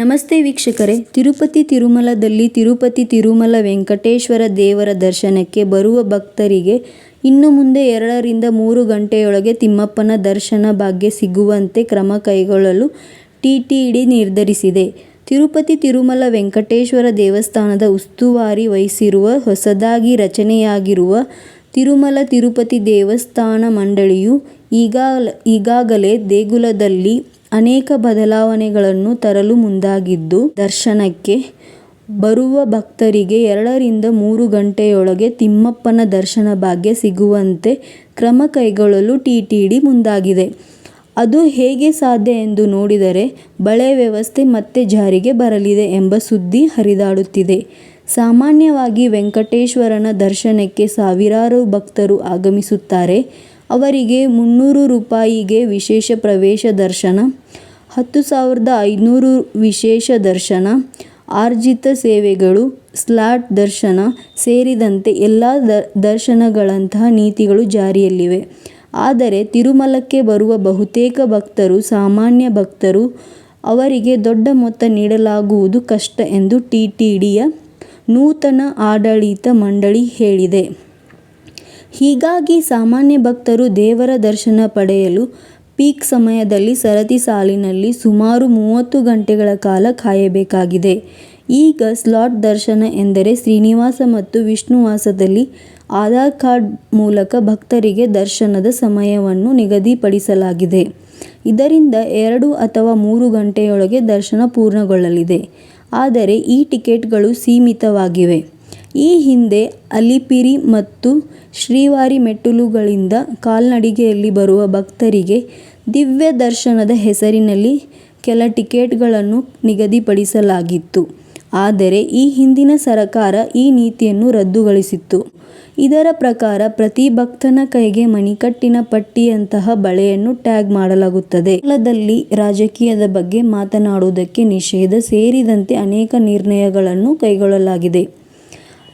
ನಮಸ್ತೆ ವೀಕ್ಷಕರೇ ತಿರುಪತಿ ತಿರುಮಲದಲ್ಲಿ ತಿರುಪತಿ ತಿರುಮಲ ವೆಂಕಟೇಶ್ವರ ದೇವರ ದರ್ಶನಕ್ಕೆ ಬರುವ ಭಕ್ತರಿಗೆ ಇನ್ನು ಮುಂದೆ ಎರಡರಿಂದ ಮೂರು ಗಂಟೆಯೊಳಗೆ ತಿಮ್ಮಪ್ಪನ ದರ್ಶನ ಭಾಗ್ಯ ಸಿಗುವಂತೆ ಕ್ರಮ ಕೈಗೊಳ್ಳಲು ಟಿಟಿಡಿ ನಿರ್ಧರಿಸಿದೆ. ತಿರುಪತಿ ತಿರುಮಲ ವೆಂಕಟೇಶ್ವರ ದೇವಸ್ಥಾನದ ಉಸ್ತುವಾರಿ ವಹಿಸಿರುವ, ಹೊಸದಾಗಿ ರಚನೆಯಾಗಿರುವ ತಿರುಮಲ ತಿರುಪತಿ ದೇವಸ್ಥಾನ ಮಂಡಳಿಯು ಈಗಾಗಲೇ ದೇಗುಲದಲ್ಲಿ ಅನೇಕ ಬದಲಾವಣೆಗಳನ್ನು ತರಲು ಮುಂದಾಗಿದ್ದು, ದರ್ಶನಕ್ಕೆ ಬರುವ ಭಕ್ತರಿಗೆ ಎರಡರಿಂದ ಮೂರು ಗಂಟೆಯೊಳಗೆ ತಿಮ್ಮಪ್ಪನ ದರ್ಶನ ಭಾಗ್ಯ ಸಿಗುವಂತೆ ಕ್ರಮ ಕೈಗೊಳ್ಳಲು ಟಿಟಿಡಿ ಮುಂದಾಗಿದೆ. ಅದು ಹೇಗೆ ಸಾಧ್ಯ ಎಂದು ನೋಡಿದರೆ ಬಳೆ ವ್ಯವಸ್ಥೆ ಮತ್ತೆ ಜಾರಿಗೆ ಬರಲಿದೆ ಎಂಬ ಸುದ್ದಿ ಹರಿದಾಡುತ್ತಿದೆ. ಸಾಮಾನ್ಯವಾಗಿ ವೆಂಕಟೇಶ್ವರನ ದರ್ಶನಕ್ಕೆ ಸಾವಿರಾರು ಭಕ್ತರು ಆಗಮಿಸುತ್ತಾರೆ. ಅವರಿಗೆ ಮುನ್ನೂರು ರೂಪಾಯಿಗೆ ವಿಶೇಷ ಪ್ರವೇಶ ದರ್ಶನ, ಹತ್ತು ಸಾವಿರದ ಐನೂರು ವಿಶೇಷ ದರ್ಶನ, ಆರ್ಜಿತ ಸೇವೆಗಳು, ಸ್ಲಾಟ್ ದರ್ಶನ ಸೇರಿದಂತೆ ಎಲ್ಲಾ ದರ್ಶನಗಳಂತಹ ನೀತಿಗಳು ಜಾರಿಯಲ್ಲಿವೆ. ಆದರೆ ತಿರುಮಲಕ್ಕೆ ಬರುವ ಬಹುತೇಕ ಭಕ್ತರು ಸಾಮಾನ್ಯ ಭಕ್ತರು. ಅವರಿಗೆ ದೊಡ್ಡ ಮೊತ್ತ ನೀಡಲಾಗುವುದು ಕಷ್ಟ ಎಂದು ಟಿಟಿಡಿಯ ನೂತನ ಆಡಳಿತ ಮಂಡಳಿ ಹೇಳಿದೆ. ಹೀಗಾಗಿ ಸಾಮಾನ್ಯ ಭಕ್ತರು ದೇವರ ದರ್ಶನ ಪಡೆಯಲು ಪೀಕ್ ಸಮಯದಲ್ಲಿ ಸರತಿ ಸಾಲಿನಲ್ಲಿ ಸುಮಾರು ಮೂವತ್ತು ಗಂಟೆಗಳ ಕಾಲ ಕಾಯಬೇಕಾಗಿದೆ. ಈಗ ಸ್ಲಾಟ್ ದರ್ಶನ ಎಂದರೆ ಶ್ರೀನಿವಾಸ ಮತ್ತು ವಿಷ್ಣುವಾಸದಲ್ಲಿ ಆಧಾರ್ ಕಾರ್ಡ್ ಮೂಲಕ ಭಕ್ತರಿಗೆ ದರ್ಶನದ ಸಮಯವನ್ನು ನಿಗದಿಪಡಿಸಲಾಗಿದೆ. ಇದರಿಂದ ಎರಡು ಅಥವಾ ಮೂರು ಗಂಟೆಯೊಳಗೆ ದರ್ಶನ ಪೂರ್ಣಗೊಳ್ಳಲಿದೆ. ಆದರೆ ಈ ಟಿಕೆಟ್ಗಳು ಸೀಮಿತವಾಗಿವೆ. ಈ ಹಿಂದೆ ಅಲಿಪಿರಿ ಮತ್ತು ಶ್ರೀವಾರಿ ಮೆಟ್ಟಿಲುಗಳಿಂದ ಕಾಲ್ನಡಿಗೆಯಲ್ಲಿ ಬರುವ ಭಕ್ತರಿಗೆ ದಿವ್ಯ ದರ್ಶನದ ಹೆಸರಿನಲ್ಲಿ ಕೆಲ ಟಿಕೆಟ್ಗಳನ್ನು ನಿಗದಿಪಡಿಸಲಾಗಿತ್ತು. ಆದರೆ ಈ ಹಿಂದಿನ ಸರಕಾರ ಈ ನೀತಿಯನ್ನು ರದ್ದುಗೊಳಿಸಿತ್ತು. ಇದರ ಪ್ರಕಾರ ಪ್ರತಿ ಭಕ್ತನ ಕೈಗೆ ಮಣಿಕಟ್ಟಿನ ಪಟ್ಟಿಯಂತಹ ಬಳೆಯನ್ನು ಟ್ಯಾಗ್ ಮಾಡಲಾಗುತ್ತದೆ. ಕೇರಳದಲ್ಲಿ ರಾಜಕೀಯದ ಬಗ್ಗೆ ಮಾತನಾಡುವುದಕ್ಕೆ ನಿಷೇಧ ಸೇರಿದಂತೆ ಅನೇಕ ನಿರ್ಣಯಗಳನ್ನು ಕೈಗೊಳ್ಳಲಾಗಿದೆ.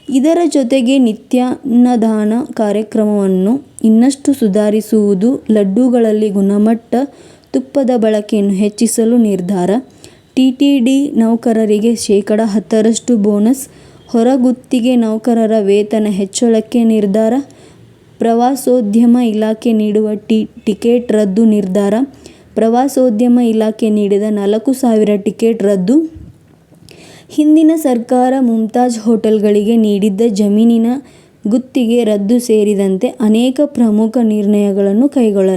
ಇದರ ಜೊತೆಗೆ ನಿತ್ಯಾನ್ನದಾನ ಕಾರ್ಯಕ್ರಮವನ್ನು ಇನ್ನಷ್ಟು ಸುಧಾರಿಸುವುದು, ಲಡ್ಡುಗಳಲ್ಲಿ ಗುಣಮಟ್ಟ, ತುಪ್ಪದ ಬಳಕೆಯನ್ನು ಹೆಚ್ಚಿಸಲು ನಿರ್ಧಾರ, ಟಿಟಿಡಿ ನೌಕರರಿಗೆ ಶೇಕಡ ಹತ್ತರಷ್ಟು ಬೋನಸ್, ಹೊರಗುತ್ತಿಗೆ ನೌಕರರ ವೇತನ ಹೆಚ್ಚಳಕ್ಕೆ ನಿರ್ಧಾರ, ಪ್ರವಾಸೋದ್ಯಮ ಇಲಾಖೆ ನೀಡುವ ಟಿಕೆಟ್ ರದ್ದು ನಿರ್ಧಾರ, ಪ್ರವಾಸೋದ್ಯಮ ಇಲಾಖೆ ನೀಡಿದ ನಾಲ್ಕು ಸಾವಿರ ಟಿಕೆಟ್ ರದ್ದು, ಹಿಂದಿನ ಸರ್ಕಾರ ಮುಮ್ತಾಜ್ ಹೋಟೆಲ್ಗಳಿಗೆ ನೀಡಿದ್ದ ಜಮೀನಿನ ಗುತ್ತಿಗೆ ರದ್ದು ಸೇರಿದಂತೆ ಅನೇಕ ಪ್ರಮುಖ ನಿರ್ಣಯಗಳನ್ನು ಕೈಗೊಳ್ಳಲಾಗಿದೆ.